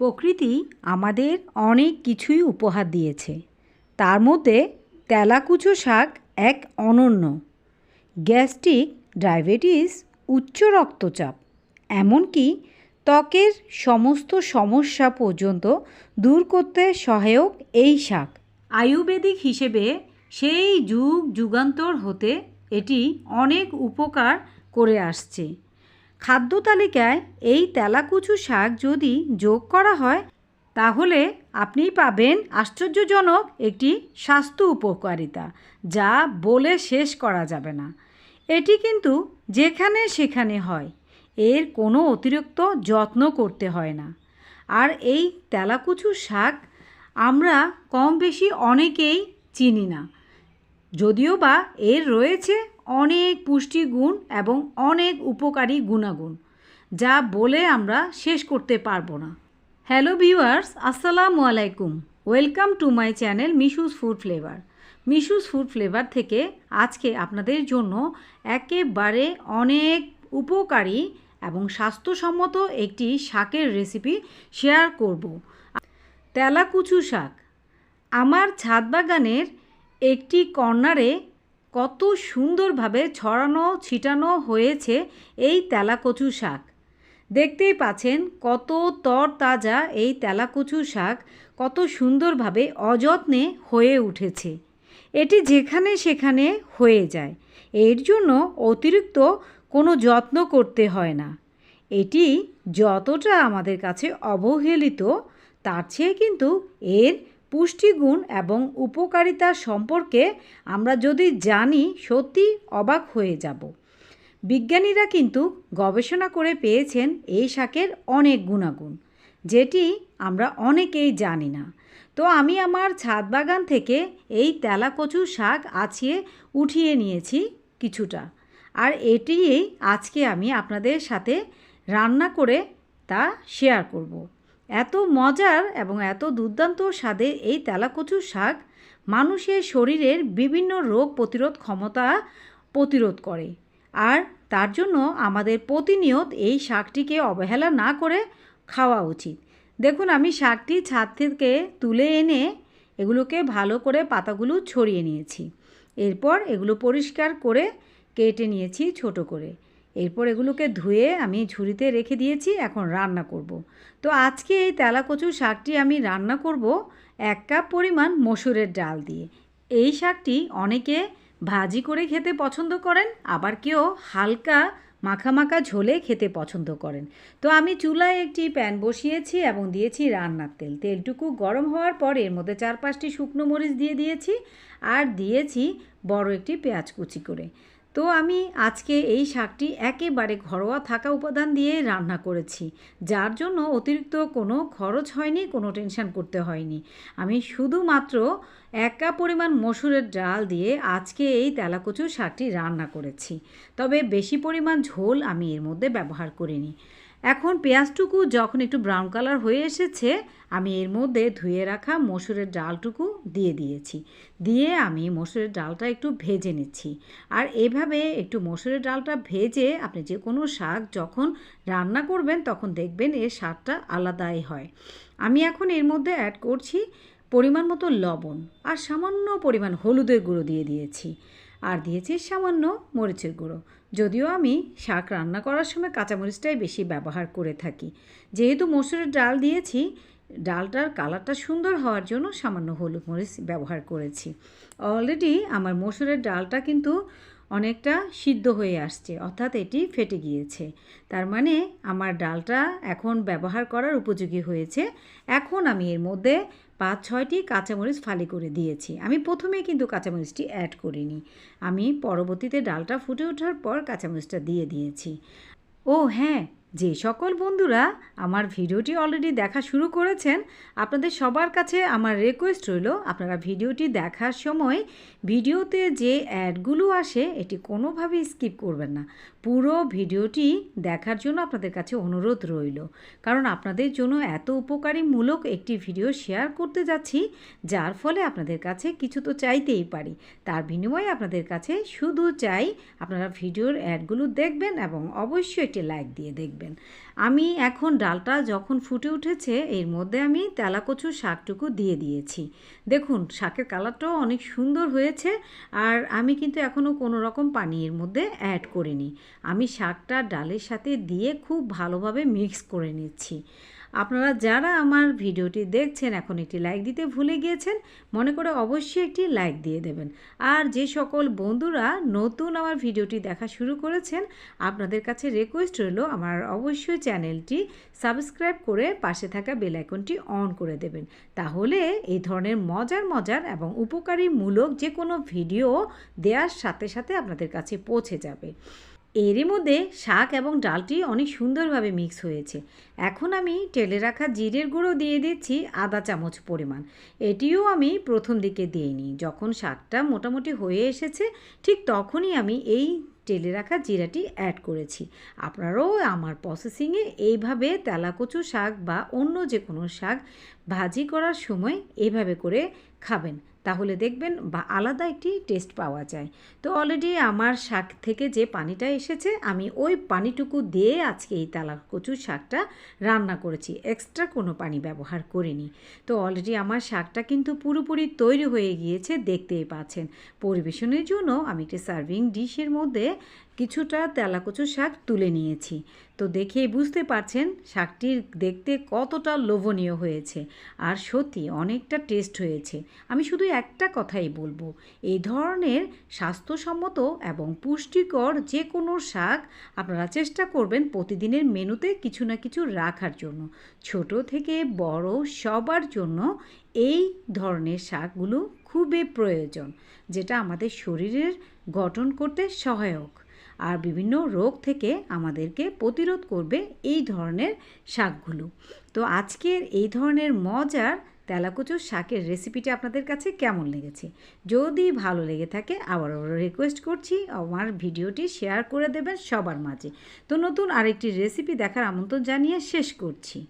প্রকৃতি আমাদের অনেক কিছুই উপহার দিয়েছে। তার মধ্যে তেলাকুচো শাক এক অনন্য। গ্যাস্ট্রিক ডায়াবেটিস উচ্চ রক্তচাপ, এমনকি ত্বকের সমস্ত সমস্যা পর্যন্ত দূর করতে সহায়ক এই শাক। আয়ুর্বেদিক হিসেবে সেই যুগ যুগান্তর হতে এটি অনেক উপকার করে আসছে। খাদ্য তালিকায় এই তেলাকুচু শাক যদি যোগ করা হয়, তাহলে আপনি পাবেন আশ্চর্যজনক একটি স্বাস্থ্য উপকারিতা, যা বলে শেষ করা যাবে না। এটি কিন্তু যেখানে সেখানে হয়, এর কোনো অতিরিক্ত যত্ন করতে হয় না। আর এই তেলাকুচু শাক আমরা কম বেশি অনেকেই চিনি না, যদিও বা এর রয়েছে অনেক পুষ্টিগুণ এবং অনেক উপকারী গুণাগুণ, যা বলে আমরা শেষ করতে পারব না। হ্যালো ভিউয়ার্স, আসসালামু আলাইকুম। Welcome to my channel Mishu's food flavour. Mishu's food flavour থেকে আজকে আপনাদের জন্য একেবারে অনেক উপকারী এবং স্বাস্থ্যসম্মত একটি শাকের রেসিপি শেয়ার করব। তেলাকুচু শাক। আমার ছাদ বাগানের একটি কর্নারে কত সুন্দরভাবে ছড়ানো, ছিটানো হয়েছে এই তেলাকচু শাক। দেখতেই পাচ্ছেন কত তর তাজা এই তেলাকচু শাক, কত সুন্দরভাবে অযত্নে হয়ে উঠেছে। এটি যেখানে সেখানে হয়ে যায়। এর জন্য অতিরিক্ত কোনো যত্ন করতে হয় না। এটি যতটা আমাদের কাছে অবহেলিত, তার চেয়ে কিন্তু এর পুষ্টিগুণ এবং উপকারিতা সম্পর্কে আমরা যদি জানি, সত্যি অবাক হয়ে যাব। বিজ্ঞানীরা কিন্তু গবেষণা করে পেয়েছেন এই শাকের অনেক গুণাগুণ, যেটি আমরা অনেকেই জানি না। তো আমি আমার ছাদ বাগান থেকে এই তেলাকচু শাক আছিয়ে উঠিয়ে নিয়েছি কিছুটা। আর এটিই আজকে আমি আপনাদের সাথে রান্না করে তা শেয়ার করব। এত মজার এবং এত দুর্দান্ত স্বাদের এই তেলাকচু শাক মানুষের শরীরের বিভিন্ন রোগ প্রতিরোধ ক্ষমতা প্রতিরোধ করে। আর তার জন্য আমাদের প্রতিনিয়ত এই শাকটিকে অবহেলা না করে খাওয়া উচিত। দেখুন, আমি শাকটি ছাদ থেকে তুলে এনে এগুলোকে ভালো করে পাতাগুলো ছড়িয়ে নিয়েছি। এরপর এগুলো পরিষ্কার করে কেটে নিয়েছি ছোট করে। এরপর এগুলোকে ধুয়ে আমি ঝুড়িতে রেখে দিয়েছি, এখন রান্না করব। তো আজকে এই তেলাকচু শাকটি আমি রান্না করব এক কাপ পরিমাণ মসুরের ডাল দিয়ে। এই শাকটি অনেকে ভাজি করে খেতে পছন্দ করেন, আবার কেউ হালকা মাখা মাখা ঝোলে খেতে পছন্দ করেন। তো আমি চুলায় একটি প্যান বসিয়েছি এবং দিয়েছি রান্নার তেল। তেলটুকু গরম হওয়ার পর এর মধ্যে চার পাঁচটি শুকনো মরিচ দিয়ে দিয়েছি, আর দিয়েছি বড় একটি পেঁয়াজ কুচি করে। তো আমি আজকে এই শাকটি একেবারে ঘরোয়া থাকা উপাদান দিয়ে রান্না করেছি, যার জন্য অতিরিক্ত কোনো খরচ হয়নি, কোনো টেনশন করতে হয়নি। আমি শুধুমাত্র এক কাপ পরিমাণ মসুরের ডাল দিয়ে আজকে এই তেলাকচু শাকটি রান্না করেছি। তবে বেশি পরিমাণ ঝোল আমি এর মধ্যে ব্যবহার করিনি। এখন পেঁয়াজটুকু যখন একটু ব্রাউন কালার হয়ে এসেছে, আমি এর মধ্যে ধুয়ে রাখা মসুরের ডালটুকু দিয়ে দিয়েছি। দিয়ে আমি মসুরের ডালটা একটু ভেজে নিচ্ছি। আর এভাবে একটু মসুরের ডালটা ভেজে আপনি যে কোনো শাক যখন রান্না করবেন, তখন দেখবেন এর স্বাদটা আলাদাই হয়। আমি এখন এর মধ্যে অ্যাড করছি পরিমাণ মতো লবণ আর সামান্য পরিমাণ হলুদের গুঁড়ো দিয়ে দিয়েছি। আর দিয়েছি সামান্য মরিচের গুঁড়ো। যদিও আমি শাক রান্না করার সময় কাঁচামরিচটাই বেশি ব্যবহার করে থাকি। যেহেতু মসুরের ডাল দিয়েছি, ডালটার কালারটা সুন্দর হওয়ার জন্য সামান্য হলুদ মরিচ ব্যবহার করেছি। অলরেডি আমার মসুরের ডালটা কিন্তু অনেকটা সিদ্ধ হয়ে আসছে, অর্থাৎ এটি ফেটে গিয়েছে। তার মানে আমার ডালটা এখন ব্যবহার করার উপযোগী হয়েছে। এখন আমি এর মধ্যে পাঁচ, ছয়টি কাঁচামরিচ ফালি করে দিয়েছি। আমি প্রথমে কিন্তু কাঁচামরিচটি অ্যাড করিনি। আমি পরবর্তীতে ডালটা ফুটে ওঠার পর কাঁচামরিচটা দিয়ে দিয়েছি। ও হ্যাঁ যে সকল বন্ধুরা আমার ভিডিওটি অলরেডি দেখা শুরু করেছেন, আপনাদের সবার কাছে আমার রিকোয়েস্ট রইল আপনারা ভিডিওটি দেখার সময় ভিডিওতে যে অ্যাডগুলো আসে, এটি কোনোভাবেই স্কিপ করবেন না। পুরো ভিডিওটি দেখার জন্য আপনাদের কাছে অনুরোধ রইল। কারণ আপনাদের জন্য এত উপকারীমূলক একটি ভিডিও শেয়ার করতে যাচ্ছি, যার ফলে আপনাদের কাছে কিছু তো চাইতেই পারি। তার বিনিময়ে আপনাদের কাছে শুধু চাই আপনারা ভিডিওর অ্যাডগুলো দেখবেন এবং অবশ্যই একটি লাইক দিয়ে দেখবেন। দেখবেন। আমি এখন ডালটা যখন ফুটে উঠেছে, এর মধ্যে আমি তেলাকচু শাকটুকু দিয়ে দিয়েছি। দেখুন, শাকের কালারটাও অনেক সুন্দর হয়েছে আর আমি কিন্তু এখনও কোনো রকম পানি এর মধ্যে অ্যাড করিনি। আমি শাকটা ডালের সাথে দিয়ে খুব ভালোভাবে মিক্স করে নিচ্ছি। আপনারা যারা আমার ভিডিওটি দেখছেন, এখন একটি লাইক দিতে ভুলে গিয়েছেন, মনে করে অবশ্যই একটি লাইক দিয়ে দেবেন। আর যে সকল বন্ধুরা নতুন আমার ভিডিওটি দেখা শুরু করেছেন, আপনাদের কাছে রিকোয়েস্ট রইল আমার অবশ্যই চ্যানেলটি সাবস্ক্রাইব করে পাশে থাকা বেল আইকনটি অন করে দেবেন। তাহলে এই ধরনের মজার মজার এবং উপকারী মূলক যে কোনো ভিডিও দেওয়ার সাথে সাথে আপনাদের কাছে পৌঁছে যাবে। এরই মধ্যে শাক এবং ডালটি অনেক সুন্দরভাবে মিক্স হয়েছে। এখন আমি টেলে রাখা জিরের গুঁড়ো দিয়ে দিচ্ছি আধা চামচ পরিমাণ। এটিও আমি প্রথম দিকে দিইনি। যখন শাকটা মোটামুটি হয়ে এসেছে, ঠিক তখনই আমি এই টেলে রাখা জিরাটি অ্যাড করেছি। আপনারাও আমার প্রসেসিংয়ে এইভাবে তেলাকচু শাক বা অন্য যে কোনো শাক ভাজি করার সময় এইভাবে করে খাবেন। তাহলে দেখবেন বা আলাদা একটি টেস্ট পাওয়া যায়। তো অলরেডি আমার শাক থেকে যে পানিটা এসেছে, আমি ওই পানিটুকু দিয়ে আজকে এই তালা কচুর শাকটা রান্না করেছি। এক্সট্রা কোনো পানি ব্যবহার করিনি। তো অলরেডি আমার শাকটা কিন্তু পুরোপুরি তৈরি হয়ে গিয়েছে, দেখতেই পাচ্ছেন। পরিবেশনের জন্য আমি একটি সার্ভিং ডিশের মধ্যে কিছুটা তেলাকচুর শাক তুলে নিয়েছি। তো দেখেই বুঝতে পারছেন শাকটির দেখতে কতটা লোভনীয় হয়েছে। আর সত্যি অনেকটা টেস্ট হয়েছে। আমি শুধু একটা কথাই বলব, এই ধরনের স্বাস্থ্যসম্মত এবং পুষ্টিকর যে কোনো শাক আপনারা চেষ্টা করবেন প্রতিদিনের মেনুতে কিছু না কিছু রাখার জন্য। ছোট থেকে বড় সবার জন্য এই ধরনের শাকগুলো খুবই প্রয়োজন, যেটা আমাদের শরীরের গঠন করতে সহায়ক। আর বিভিন্ন রোগ থেকে আমাদেরকে প্রতিরোধ করবে এই ধরনের শাকগুলো। তো আজকের এই ধরনের মজার তেলাকুচুর শাকের রেসিপিটা আপনাদের কাছে কেমন লেগেছে? যদি ভালো লেগে থাকে আবার রিকোয়েস্ট করছি, আমার ভিডিওটি শেয়ার করে দেবেন সবার মাঝে। তো নতুন আরেকটি রেসিপি দেখার আমন্ত্রণ জানিয়ে শেষ করছি।